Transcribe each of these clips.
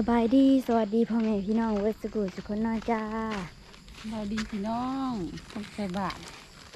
สบายดีสวัสดีพ่อแม่พี่น้องเวสกูสุขคนน้อยจ้าสบายดีพี่น้องต้องใส่บาตร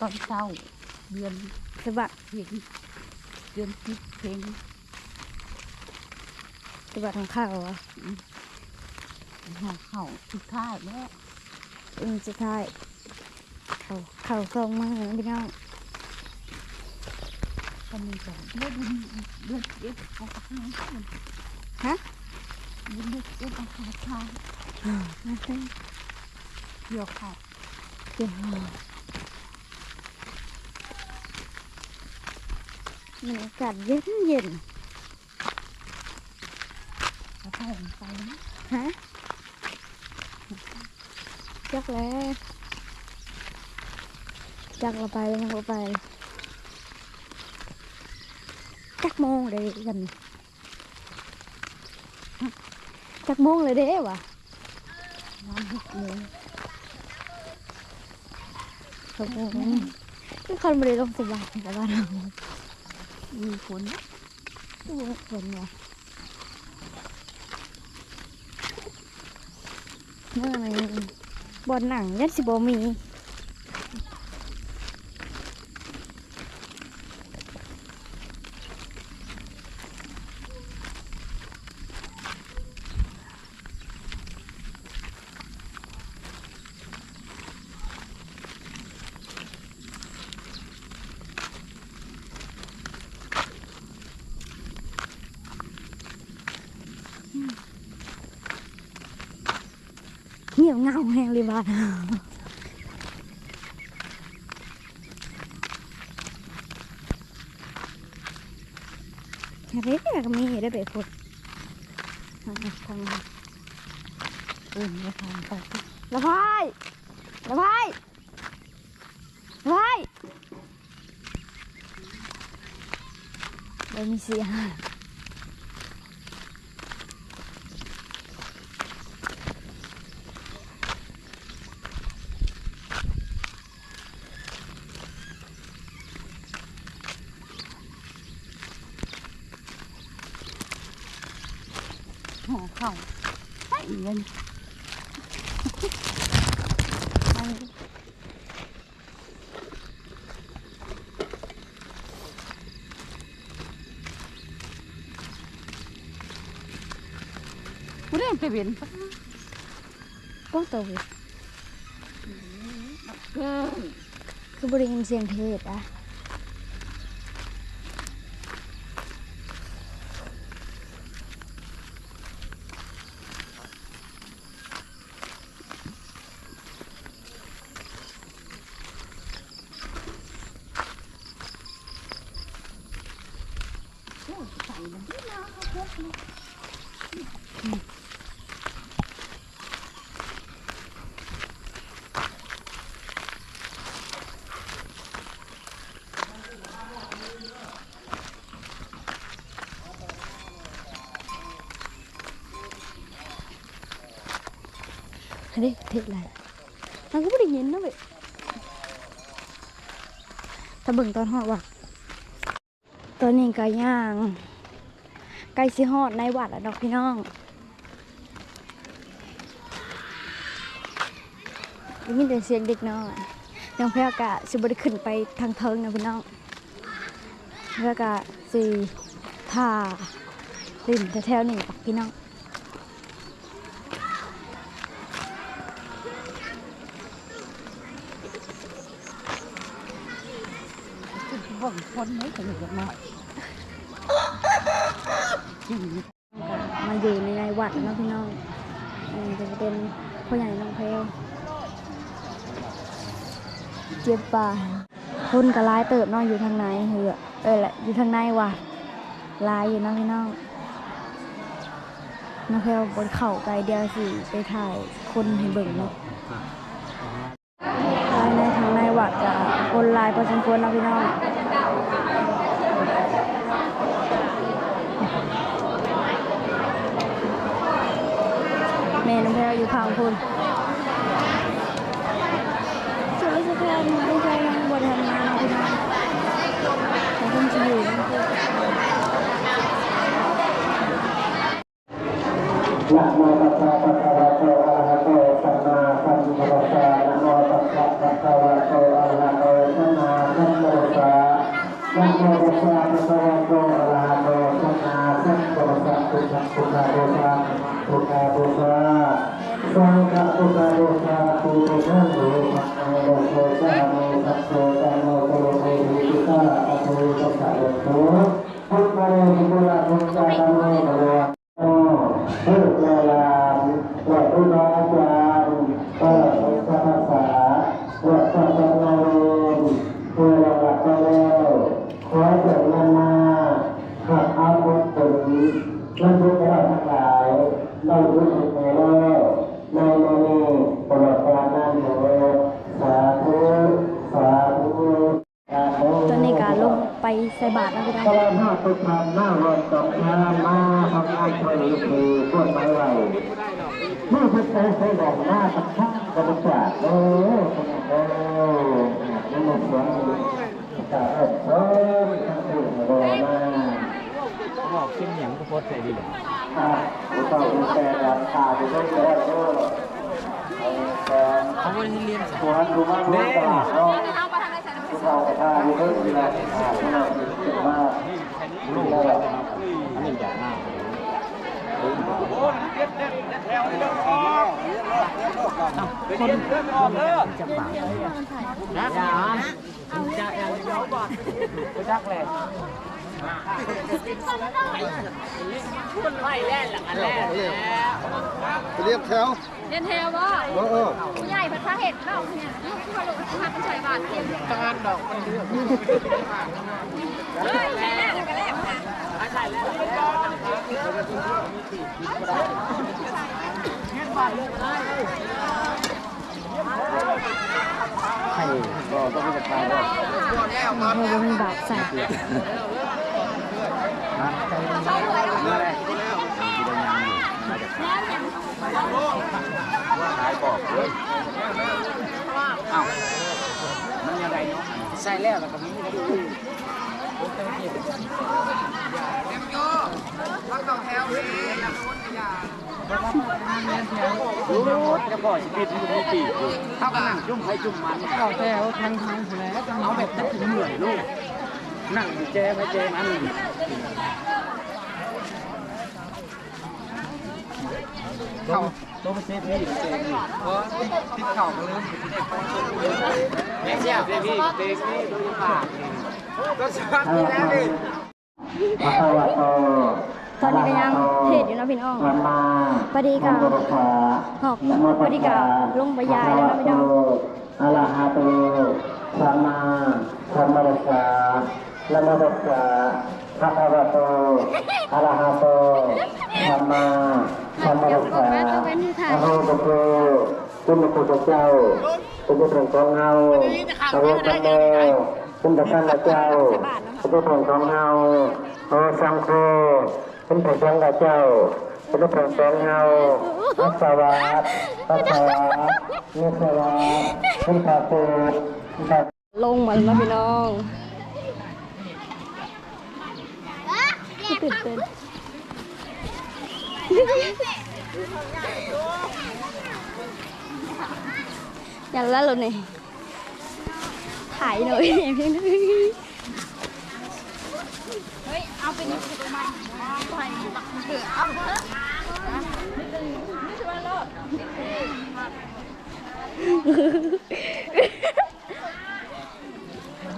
ตอนเช้าเดือนสบักเพ็ญเดือนสิบเพ็ญสบักทางข้าวเหรอห่อเข่าสุดท้ายแล้วอืมสุดท้ายเขาเขาซองมาให้พี่น้องก็มีสองเดือนเดือนเอ็ดเอาไปให้ฮะ เดือนเอ็ดเอาไปให้ทานมาเต้นเกี่ยวข้าวเกี่ยวหอมันอากาศเย็นเย็นเอาไปไปนะฮะจักแล้วจักเราไปยังเราไปจักโมงเลยกันนี่ จักโมงเลยเด้วะน้องหกโมงหกโมงทุกคนบริลงสบายแต่ว่าเรามีฝนตัวฝนวะเมื่อไหร่บอลหนังยัดสิบมี ยบเงาแหงเลยบ้านอะไรเนี่ยก็มีได้ไปพูดทางทางอื่นไม่ทางไปละพายละพายละพายไม่มีเสียง เข่าใส่เงินกูได้ไปเวียนปะก็ตัวเว้ยนคือบริเวณเสียงเทศอะ ใส่มันที่น้ำเขาพกเลย อันนี้เทศอะไรมันก็บริเวณนะเว้ยถ้าเบิ่งตอนหอดวัดตอนนี้ก็ย่างใกล้สิหอดในวัดแล้วดอกพี่น้องได้ยินแต่เสียงเด็กน้อยน้องแพรกะสิบริขึ้นไปทางเทิงนะพี่น้องแล้วก็สิท่าลิ่นแถวๆนี่ปักพี่น้อง คือ บ่นคนไม่ถึงกับหน่อยจริงมาอยู่ในในวัดแล้วเนะพี่น้องจะเป็นพ่อใหญ่น้องเพลเจ็บป่าคนก็ร้ายเติบน้องอยู่ทางในเหือเอ้ยแหละอยู่ทางในวัดลายอยู่เนาะพี่น้องน้องเพลบนเข่าไปเดียวสิไปถ่ายคนให้เบิ่งเนาะลายในทางในวัดจะคนลายพอสมควรนะพี่น้อง แม่น้องแพรอยู่ข้างคุณส่วนราชการไม่ใช่ยังบริหารงานพี่น้องของคุณจะอยู่นะโมตัสสะภะคะวะโตอะระหะโตสัมมาสัมพุทธัสสะนะโมตัสสะภะคะวะโตอะระหะโตสัมมาสัมพุทธัสสะนะโมตัสสะภะคะวะโตอะระหะโตสัมมาสัมพุทธัสสะพุทธพุทธโตสะ พุทธโตสะสังฆพุทธโตสะปุถุชนโตภะคะวะโตสะโมทัสสะนโกโตโตหิติสะอโตสัพพะโตพุทธโตพุทธะพุทธะนโมภะคะวะโอ้ ใส่บาตรนะพี่น้องก็เลยห้าตุทานหน้ารถตกงานมาทำงานช่วยเหลือคือพวกไม้ไหวเมื่อพุทธเจ้าใช้ดอกหน้าตักข้างกระบุกาโอ้โอ้นี่มันสวนจะเอ็ดเพิ่มทั้งสิ่งรอมาบอกเข้มหยังก็โพสต์ใส่ดีเลยอะอุตส่าห์แต่ราคาจะต้องเยอะก็แต่เขาไม่ได้เรียนสวนดูว่ารู้ตลาด เนาะผู้เฒ่าก็ท่าอยู่เพิ่มอีกแล้วอ่าผู้เฒ่าเก่งมากลูกแล้วอันนี้อย่างหน้าเรียบแถวเรียนเทลบ่เออเออผู้ใหญ่เพิ่นพาเห็ดเนาเนี่ยลูกที่ว่าลูกพากันใช้บาทเทียมทางานดอกมันเลือกเฮ้ยแม่แล้วก็แล้วค่ะใช่ก็ต้องมีราคาด้วยเพื่อบ่มีบาตรใส่ขายบอกเลยอ้าวมันยังไงเนาะใส่แล้วแล้วก็มีแล้วดูพักต่อแถวเองนะรู้จะก่อชีวิตมันมีปีกอยู่เขาก็นั่งจุ่มให้จุ่มมันเข้าแถวทางทางแล้วเอาแบบนั้นถึงเหนื่อยลูกนั่งแจไปแจมัน เข้าตัวไปเซฟพี่เซฟพี่เพราะที่เข่าก็เริ่มอยู่ที่เด็กแม่เสียเลยพี่เด็กนี่ดยปากก็ชอบนี่แล้วดิพระภวะโตอนนี้ก็ยังเทศอยู่นาะพี่น้องสัมมาปฏิกาสัมพุทธัสสะหอกปฏิกาลงไปยายแล้วนาะพี่น้องอะระหะโตสัมมาสัมพุทธัสสะนะโมตัสสะภะคะวะโตอะระหะโต สัมมาสัมพุทธัสสะอะโหตุโตคุณพระพุทธเจ้าคุณพระองค์ของเฮาพระพุทธโตคุณพระสังฆเจ้าคุณพระองค์ของเฮาโอสังโฆคุณพระสังฆเจ้าคุณพระองค์ของเฮาอัสสวะอัสสวะนิสวะคุณพระโตคุณพระลงมาแล้วเนาะพี่น้องตื่นเต้น อย่าละเลยนี่ถ่ายหน่อยเพียงนึงเฮ้ย เอาไปนี่ไปมันไปบักเถื่อเอาเถอะนี่คือว่าโลด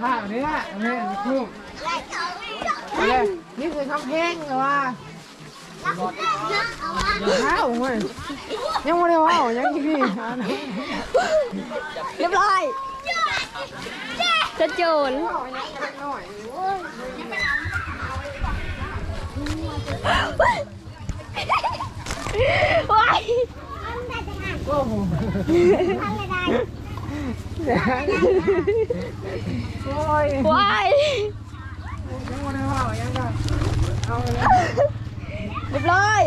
ผ้าเนี้ยแม่คู่อะไรนี่คือคำเพลงเหรอวะ ข้าวเว้ยยังไม่ได้ว่าวยังกี่พี่เรียบร้อยจะโจรว้ายโอ้ยว้ายยังไม่ได้ว่าวยังก็เอาเลย เรียบร้อย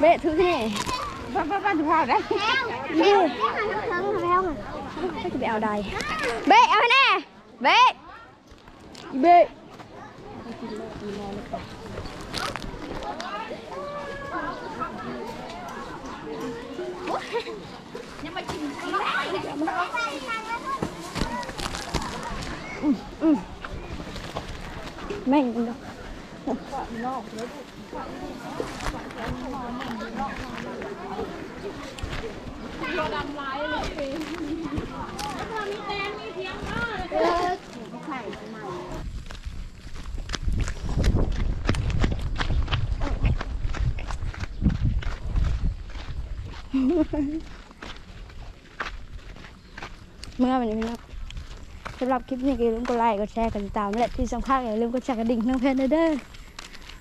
เบะถือที่นี่ป้าป้าป้าจะพาได้นี่ไปจะไปเอาใดเบะเอาให้แน่เบะอีเบ้ยังมากิน ข้าวได้เลยแม่งเนาะมีแตนมีเมมากเลยเมื่อวันนี้พี่น้อง สำหรับคลิปนี้ก็อย่าลืมกดไลค์ กดแชร์ กดติดตามและที่สำคัญอย่าลืมกดแชร์กระดิ่งน้องเพนเด้อ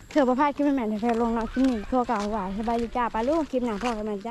เถื่อประพาสคลิปใหม่ๆในเพจลงเนาะคลิปนี้ทั่วเก่าหวานสบายดีจ้าปลาลูกคลิปหนังพ่อกันใหม่จ้า